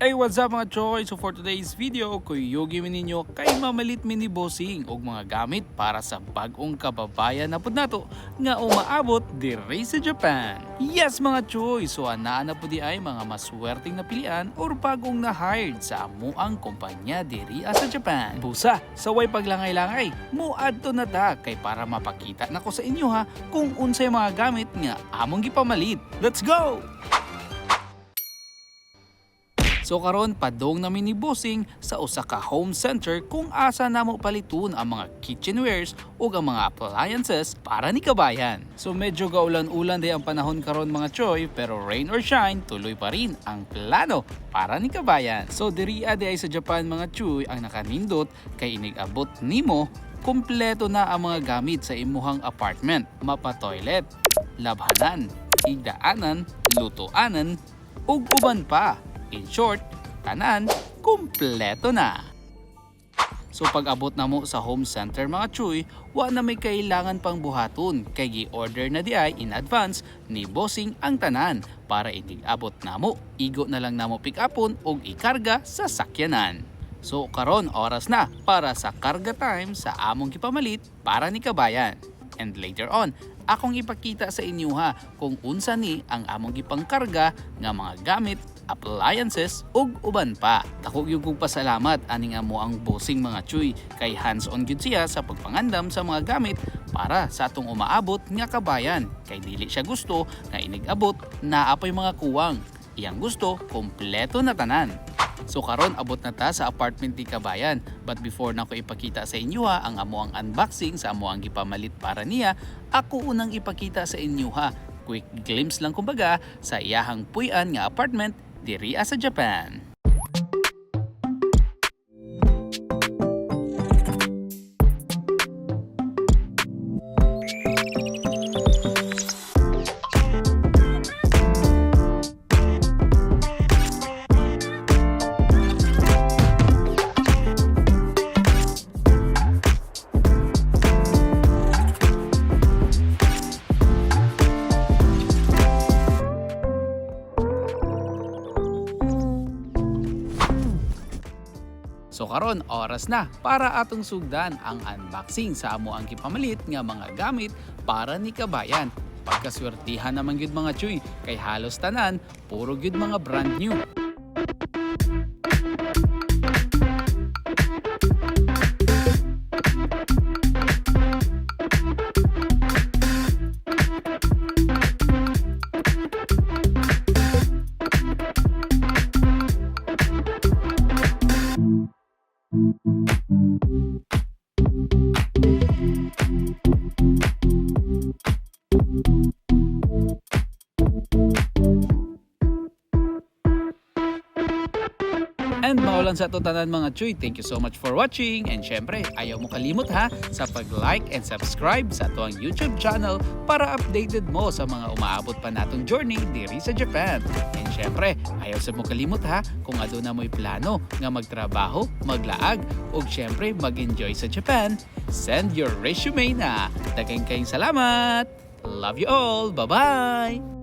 Hey, what's up mga choy? So for today's video, kuyugi ninyo kay mamalit mi ni Bossing og mga gamit para sa bagong kababayan na pud nato nga umaabot diri sa Japan. Yes mga choy, so anaa na pud di ay mga maswerteng napilian or bagong na-hired sa amuang kumpanya diri sa Japan. Busa, sa way paglangay-langay, muadto na ta kay para mapakita na ko sa inyo ha kung unsay mga gamit nga among gipamalit. Let's go! So karon padong namin ni Bossing sa usa ka home center kung asa namo palitun ang mga kitchenwares ug ang mga appliances para ni kabayan. So medyo gaulan-ulan day ang panahon karon mga choy pero rain or shine tuloy pa rin ang plano para ni kabayan. So diri adi ay sa Japan mga choy ang nakanindot kay inig-abot nimo kumpleto na ang mga gamit sa imuhang apartment. Mapa toilet, labhanan, igdaanan, lutoanan, ug uban pa. In short, tanan, kumpleto na. So pag abot na mo sa home center mga chuy, wa na may kailangan pang buhaton kay gi-order na di ay in advance ni bossing ang tanan para inig-abot na mo. Igo na lang na mo pick upon og ikarga sa sakyanan. So karon oras na para sa karga time sa among gipamalit para ni kabayan. And later on, akong ipakita sa inyo ha kung unsa ni ang among gipangkarga nga mga gamit appliances ug uban pa. Dako gyud kog pasalamat aning amo ang bossing mga chuy kay hands-on gyud siya sa pagpangandam sa mga gamit para sa atong umaabot nga kabayan kay dili siya gusto nga inig-abot na apoy mga kuwang. Iyang gusto kompleto na tanan. So karon abot na ta sa apartment ni Kabayan. But before na ko ipakita sa inyo ha ang amo ang unboxing sa amo ang gipamalit para niya, ako unang ipakita sa inyo ha. Quick glimpse lang kumbaga sa iyahang puy-an nga apartment diri sa Japan. So karon oras na para atong sugdan ang unboxing sa amo ang gipamalit nga mga gamit para ni kabayan. Pagkaswertihan naman gyud mga chuy kay halos tanan puro gyud mga brand new. Thank you. And maulan sa tutanan mga chuy, thank you so much for watching. And syempre, ayaw mo kalimot ha sa pag-like and subscribe sa tuwang YouTube channel para updated mo sa mga umaabot pa natong journey diri sa Japan. And syempre, ayaw sa mo kalimot ha kung ado na mo'y plano nga magtrabaho, maglaag, ug syempre mag-enjoy sa Japan. Send your resume na. Daghang kayong salamat! Love you all! Bye-bye!